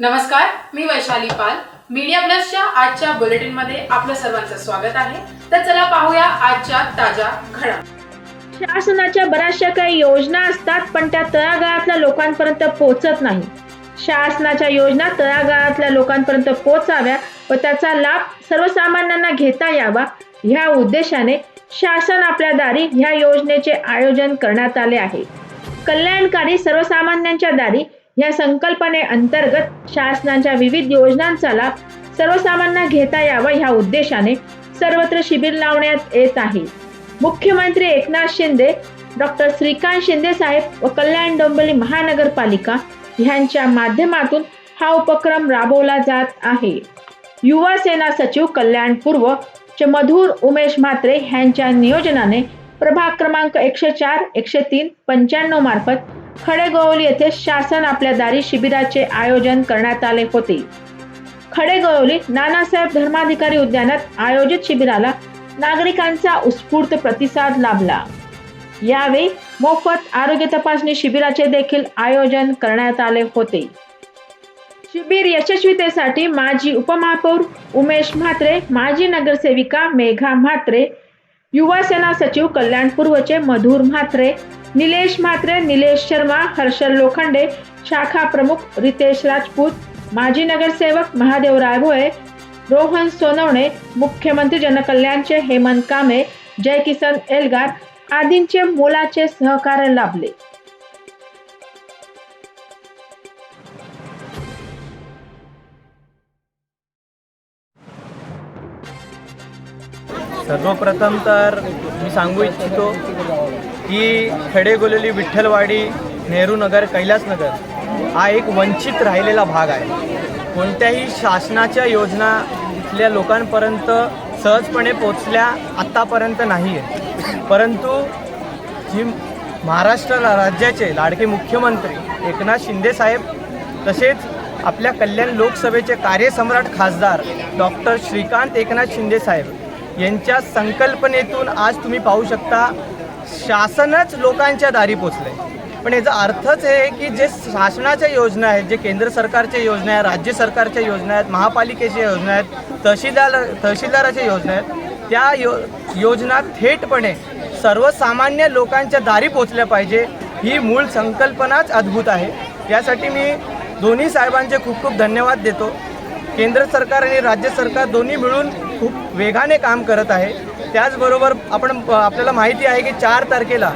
नमस्कार मी वैशाली पाल. मीडिया प्लसच्या आजच्या बुलेटिनमध्ये आपलं सर्वांचं स्वागत आहे. तर चला पाहूया आजच्या ताज्या घडा शासनाच्या बऱ्याचशा काही योजना असतात पण त्या तळागाळातल्या लोकांपर्यंत पोहोचत नाही. शासनाच्या योजना तळागाळातल्या लोकांपर्यंत पोहोचाव्या व त्याचा लाभ सर्वसामान्यांना घेता यावा ह्या उद्देशाने शासन आपल्या दारी ह्या योजनेचे आयोजन करण्यात आले आहे. कल्याणकारी सर्वसामान्यांच्या दारी या संकल्पने अंतर्गत शासनाच्या विविध योजनांचा लाभ सर्वसामान्यांना घेता यावा ह्या उद्देशाने सर्वत्र शिबिर लावण्यात येत आहे. मुख्यमंत्री एकनाथ शिंदे डॉक्टर श्रीकांत शिंदे साहेब व कल्याण डोंबिवली महानगरपालिका ह्यांच्या माध्यमातून हा उपक्रम राबवला जात आहे. युवा सेना सचिव कल्याण पूर्व चे मधुर उमेश म्हात्रे ह्यांच्या नियोजनाने प्रभाग क्रमांक एकशे चार एकशे तीन पंच्याण्णव मार्फत खडेगोवली येथे शासन आपल्या दारी शिबिराचे आयोजन करण्यात आले होते. खडेगोवली नानासाहेब धर्माधिकारी उद्यानात आयोजित शिबिराला नागरिकांचा उत्स्फूर्त प्रतिसाद लाभला. यावेळी मोफत आरोग्य तपासणी शिबिराचे देखील आयोजन करण्यात आले होते. शिबिर यशस्वीतेसाठी माजी उपमहापौर उमेश म्हात्रे माजी नगरसेविका मेघा म्हात्रे युवा सेना सचिव कल्याण पूर्वचे मधुर म्हात्रे निलेश म्हात्रे निलेश शर्मा हर्षल लोखंडे शाखा प्रमुख रितेश राजपूत माजी नगरसेवक महादेव रायभोळे रोहन सोनवणे मुख्यमंत्री जनकल्याणचे हेमंत कामे जयकिसन एल्गार आदींचे मोलाचे सहकार्य लाभले. सर्वप्रथम तर मी सांगू इच्छितो की खडेगोलेली विठ्ठलवाडी नेहरू नगर कैलासनगर हा एक वंचित राहिलेला भाग आहे. कोणत्याही शासनाच्या योजना इथल्या लोकांपर्यंत सहजपणे पोचल्या आत्तापर्यंत नाही आहे परंतु जी महाराष्ट्र राज्याचे लाडके मुख्यमंत्री एकनाथ शिंदे साहेब तसेच आपल्या कल्याण लोकसभेचे कार्यसम्राट खासदार डॉक्टर श्रीकांत एकनाथ शिंदे साहेब यांच्या संकल्पनेतून आज तुम्ही पाहू शकता शासनच लोकांच्या दारी पोचले पण याचा अर्थच आहे की जे शासनाच्या योजना आहेत जे केंद्र सरकारच्या योजना आहेत राज्य सरकारच्या योजना आहेत महापालिकेच्या योजना आहेत तहसीलदार तहसीलदाराच्या योजना आहेत त्या यो योजना थेटपणे सर्वसामान्य लोकांच्या दारी पोचल्या पाहिजे ही मूळ संकल्पनाच अद्भुत आहे. यासाठी मी दोन्ही साहेबांचे खूप खूप धन्यवाद देतो. केंद्र सरकार आणि राज्य सरकार दोन्ही मिळून खूप वेगाने काम करत आहे. त्याचबरोबर आपण आपल्याला माहिती आहे की चार तारखेला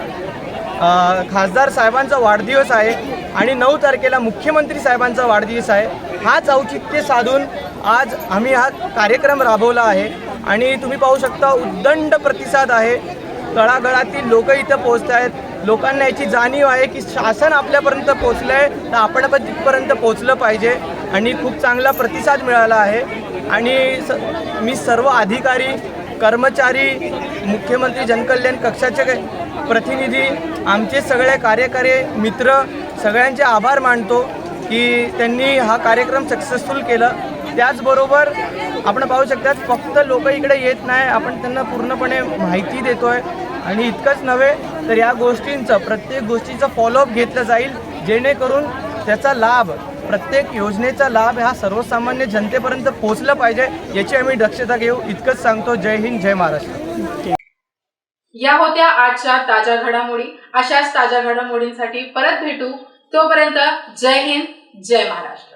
खासदार साहेबांचा वाढदिवस आहे आणि नऊ तारखेला मुख्यमंत्री साहेबांचा वाढदिवस आहे. हाच औचित्य साधून आज आम्ही हा कार्यक्रम राबवला आहे आणि तुम्ही पाहू शकता उद्दंड प्रतिसाद आहे. तळागळातील लोक इथं पोचत आहेत. लोकांना याची जाणीव आहे की शासन आपल्यापर्यंत पोचलं आहे तर आपण पण तिथपर्यंत पोचलं पाहिजे आणि खूप चांगला प्रतिसाद मिळाला आहे. आणि स मी सर्व अधिकारी कर्मचारी मुख्यमंत्री जनकल्याण कक्षाचे प्रतिनिधी आमचे सगळे कार्यकारी मित्र सगळ्यांचे आभार मानतो की त्यांनी हा कार्यक्रम सक्सेसफुल केलं. त्याचबरोबर आपण पाहू शकतात फक्त लोक इकडे येत नाही आपण त्यांना पूर्णपणे माहिती देतो आहे आणि इतकंच नव्हे तर या गोष्टींचं प्रत्येक गोष्टीचं फॉलोअप घेतलं जाईल जेणेकरून त्याचा लाभ प्रत्येक योजनेचा लाभ हा सर्वसामान्य जनतेपर्यंत पोहोचलं पाहिजे याची आम्ही दक्षता घेऊ. इतकंच सांगतो. जय हिंद जय महाराष्ट्र. या होत्या आजच्या ताज्या घडामोडी. अशाच ताज्या घडामोडींसाठी परत भेटू. तोपर्यंत जय हिंद जय महाराष्ट्र.